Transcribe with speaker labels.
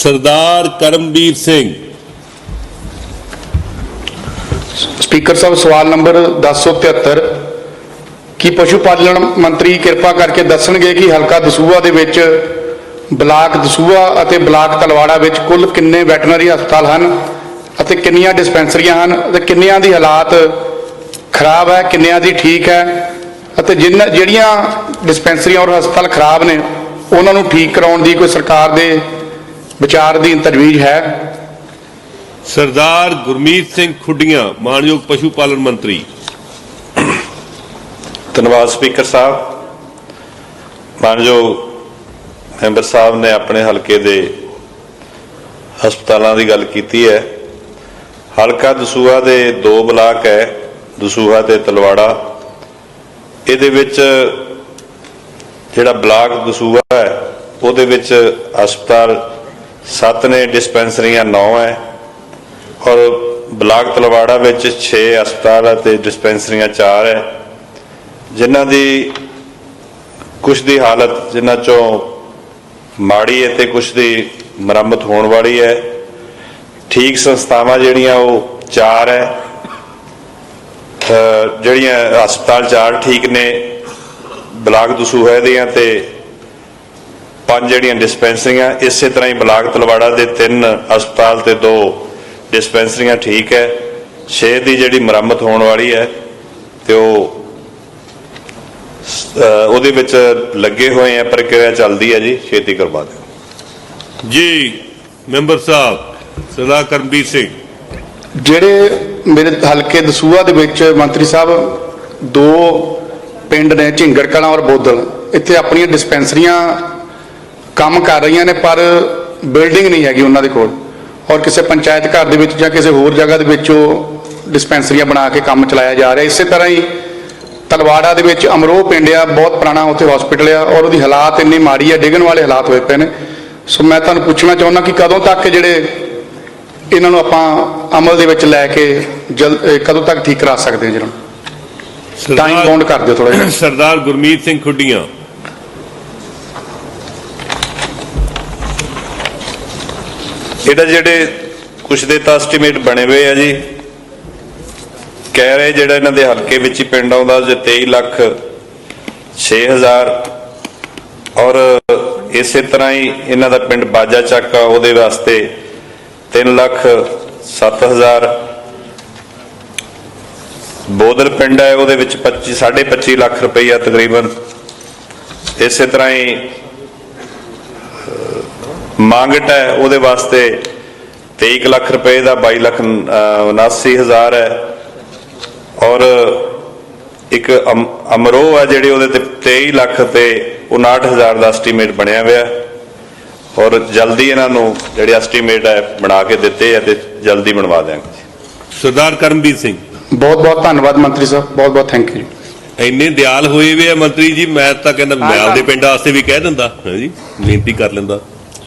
Speaker 1: ਸਰਦਾਰ Karamvir Singh.
Speaker 2: Speaker ਸਾਹਿਬ, ਸਵਾਲ number 1073 ਕੀ ਪਸ਼ੂ ਪਾਲਣ ਮੰਤਰੀ ਕਿਰਪਾ ਕਰਕੇ ਦੱਸਣਗੇ ਕਿ ਹਲਕਾ ਦਸੂਹਾ ਦੇ ਵਿੱਚ ਬਲਾਕ ਦਸੂਹਾ ਅਤੇ ਬਲਾਕ ਤਲਵਾੜਾ ਵਿੱਚ ਕੁੱਲ ਕਿੰਨੇ ਵੈਟਰਨਰੀ ਹਸਪਤਾਲ ਹਨ ਅਤੇ ਕਿੰਨੀਆਂ ਡਿਸਪੈਂਸਰੀਆਂ ਹਨ ਅਤੇ ਕਿੰਨਿਆਂ ਦੀ ਹਾਲਾਤ ਖਰਾਬ ਹੈ, ਕਿੰਨਿਆਂ ਦੀ ਠੀਕ ਹੈ ਅਤੇ ਜਿਨ੍ਹਾਂ ਜਿਹੜੀਆਂ ਡਿਸਪੈਂਸਰੀਆਂ ਔਰ ਹਸਪਤਾਲ ਖਰਾਬ ਨੇ, ਉਹਨਾਂ ਨੂੰ ਠੀਕ ਕਰਾਉਣ ਦੀ ਕੋਈ ਸਰਕਾਰ ਦੇ ਵਿਚਾਰ ਦੀ ਤਜਵੀਜ਼ ਹੈ।
Speaker 1: ਸਰਦਾਰ ਗੁਰਮੀਤ ਸਿੰਘ ਖੁੱਡੀਆਂ ਮਾਨਯੋਗ ਪਸ਼ੂ ਪਾਲਣ ਮੰਤਰੀ।
Speaker 3: ਧੰਨਵਾਦ ਸਪੀਕਰ ਸਾਹਿਬ। ਮਾਨਯੋਗ ਮੈਂਬਰ ਸਾਹਿਬ ਨੇ ਆਪਣੇ ਹਲਕੇ ਦੇ ਹਸਪਤਾਲਾਂ ਦੀ ਗੱਲ ਕੀਤੀ ਹੈ। ਹਲਕਾ ਦਸੂਹਾ ਦੇ ਦੋ ਬਲਾਕ ਹੈ ਦਸੂਹਾ ਤੇ ਤਲਵਾੜਾ। ਇਹਦੇ ਵਿੱਚ ਜਿਹੜਾ ਬਲਾਕ ਦਸੂਹਾ ਹੈ ਉਹਦੇ ਵਿੱਚ ਹਸਪਤਾਲ ਸੱਤ ਨੇ ਡਿਸਪੈਂਸਰੀਆਂ 9 ਹੈ ਔਰ ਬਲਾਕ ਤਲਵਾੜਾ ਵਿੱਚ 6 ਹਸਪਤਾਲ ਅਤੇ ਡਿਸਪੈਂਸਰੀਆਂ 4 ਹੈ ਜਿਨ੍ਹਾਂ ਦੀ ਕੁਝ ਦੀ ਹਾਲਤ, ਜਿਨ੍ਹਾਂ ਚੋਂ ਮਾੜੀ ਹੈ ਤੇ ਕੁਝ ਦੀ ਮੁਰੰਮਤ ਹੋਣ ਵਾਲੀ ਹੈ ਠੀਕ ਸੰਸਥਾਵਾਂ ਜਿਹੜੀਆਂ ਉਹ ਚਾਰ ਹੈ ਜਿਹੜੀਆਂ ਹਸਪਤਾਲ ਚਾਰ ਠੀਕ ਨੇ, ਬਲਾਕ ਦਸੂਹੇ ਦੀਆਂ ਤੇ ਪੰਜ ਜਿਹੜੀਆਂ ਡਿਸਪੈਂਸਰੀਆਂ ਇਸੇ ਤਰ੍ਹਾਂ ਹੀ ਬਲਾਕ ਤਲਵਾੜਾ ਦੇ ਤਿੰਨ ਹਸਪਤਾਲ ਤੇ ਦੋ ਡਿਸਪੈਂਸਰੀਆਂ ਠੀਕ ਹੈ। 6 ਦੀ ਜਿਹੜੀ ਮੁਰੰਮਤ ਹੋਣ ਵਾਲੀ ਹੈ ਤੇ ਉਹ ਉਹਦੇ ਵਿੱਚ ਲੱਗੇ ਹੋਏ ਆ ਪ੍ਰਕਿਰਿਆ ਚੱਲਦੀ ਹੈ ਜੀ। ਛੇਤੀ ਕਰਵਾ ਦਿਓ।
Speaker 1: ਜੀ ਮੈਂਬਰ ਸਾਹਿਬ ਸਰਦਾਰ ਕਰਮਵੀਰ ਸਿੰਘ।
Speaker 2: ਜਿਹੜੇ ਮੇਰੇ ਹਲਕੇ ਦਸੂਹਾ ਦੇ ਵਿੱਚ ਮੰਤਰੀ ਸਾਹਿਬ ਦੋ ਪਿੰਡ ਨੇ ਝਿੰਗੜ ਕਲਾਂ ਔਰ ਬੋਦਲ ਇੱਥੇ ਆਪਣੀਆਂ ਡਿਸਪੈਂਸਰੀਆਂ ਕੰਮ ਕਰ ਰਹੀਆਂ ਨੇ ਪਰ ਬਿਲਡਿੰਗ ਨਹੀਂ ਹੈਗੀ ਉਹਨਾਂ ਦੇ ਕੋਲ। ਔਰ ਕਿਸੇ ਪੰਚਾਇਤ ਘਰ ਦੇ ਵਿੱਚ ਜਾਂ ਕਿਸੇ ਹੋਰ ਜਗ੍ਹਾ ਦੇ ਵਿੱਚ ਉਹ ਡਿਸਪੈਂਸਰੀਆਂ ਬਣਾ ਕੇ ਕੰਮ ਚਲਾਇਆ ਜਾ ਰਿਹਾ। ਇਸੇ ਤਰ੍ਹਾਂ ਹੀ ਤਲਵਾੜਾ ਦੇ ਵਿੱਚ ਅਮਰੋਹ ਪਿੰਡ ਆ ਬਹੁਤ ਪੁਰਾਣਾ ਉੱਥੇ ਹਸਪੀਟਲ ਆ ਔਰ ਉਹਦੀ ਹਾਲਾਤ ਇੰਨੀ ਮਾੜੀ ਆ ਡਿੱਗਣ ਵਾਲੇ ਹਾਲਾਤ ਹੋਏ ਪਏ ਨੇ। ਸੋ ਮੈਂ ਤੁਹਾਨੂੰ ਪੁੱਛਣਾ ਚਾਹੁੰਦਾ ਕਿ ਕਦੋਂ ਤੱਕ ਜਿਹੜੇ ਇਹਨਾਂ ਨੂੰ ਆਪਾਂ ਅਮਲ ਦੇ ਵਿੱਚ ਲੈ ਕੇ ਕਦੋਂ ਤੱਕ ਠੀਕ ਕਰਾ ਸਕਦੇ ਹਾਂ ਜਿਹਨਾਂ ਟਾਈਮ ਬਾਉਂਡ ਕਰ ਦਿਓ ਥੋੜਾ ਜਿਹਾ।
Speaker 1: ਸਰਦਾਰ ਗੁਰਮੀਤ ਸਿੰਘ ਖੁੱਡੀਆਂ।
Speaker 3: ਇਹਦਾ ਜਿਹੜੇ ਕੁਝ ਦੇ ਤਾਂ ਐਸਟੀਮੇਟ ਬਣੇ ਹੋਏ ਆ ਜੀ। ਕਹਿ ਰਹੇ ਜਿਹੜਾ ਇਹਨਾਂ ਦੇ ਹਲਕੇ ਵਿੱਚ ਹੀ ਪਿੰਡ ਆਉਂਦਾ ਜੇ 23 ਲੱਖ 6000 ਔਰ ਇਸੇ ਤਰ੍ਹਾਂ ਹੀ ਇਹਨਾਂ ਦਾ ਪਿੰਡ ਬਾਜਾ ਚੱਕ ਆ, ਉਹਦੇ ਵਾਸਤੇ 3 ਲੱਖ 7000 ਬੋਦਰ ਪਿੰਡ ਹੈ ਉਹਦੇ ਵਿੱਚ 25 25 ਲੱਖ ਰੁਪਈਆ ਤਕਰੀਬਨ। ਇਸੇ ਤਰ੍ਹਾਂ ਹੀ ਮੰਗਟ ਹੈ ਉਹਦੇ ਵਾਸਤੇ 23 ਕੁ ਲੱਖ ਰੁਪਏ ਦਾ 22 ਲੱਖ ਅਹ, 79 ਹਜ਼ਾਰ ਹੈ। ਔਰ ਇੱਕ ਅਮ- ਅਮਰੋਹ ਹੈ ਜਿਹੜੇ ਉਹਦੇ ਤੇ 23 ਲੱਖ ਤੇ 59 ਹਜ਼ਾਰ ਦਾ ਐਸਟੀਮੇਟ ਬਣਿਆ ਹੋਇਆ। ਹੈ। ਔਰ ਜਲਦੀ ਇਹਨਾਂ ਨੂੰ ਜਿਹੜੇ ਐਸਟੀਮੇਟ ਹੈ ਬਣਾ ਕੇ ਦਿੱਤੇ ਆ ਤੇ ਜਲਦੀ ਬਣਵਾ ਦਿਆਂਗੇ।
Speaker 1: ਸਰਦਾਰ ਕਰਮਵੀਰ ਸਿੰਘ।
Speaker 2: ਬਹੁਤ ਬਹੁਤ ਧੰਨਵਾਦ ਮੰਤਰੀ ਸਾਹਿਬ ਬਹੁਤ ਬਹੁਤ ਥੈਂਕ ਯੂ
Speaker 1: ਇੰਨੇ ਦਿਆਲ ਹੋਏ ਵੇ ਆ ਮੰਤਰੀ ਜੀ ਮੈਂ ਤਾਂ ਕਹਿੰਦਾ ਮਿਆਲ ਦੇ ਪਿੰਡ ਵਾਸਤੇ ਵੀ ਕਹਿ ਦਿੰਦਾ। ਹਾਂ ਜੀ ਬੇਨਤੀ ਕਰ ਲੈਂਦਾ।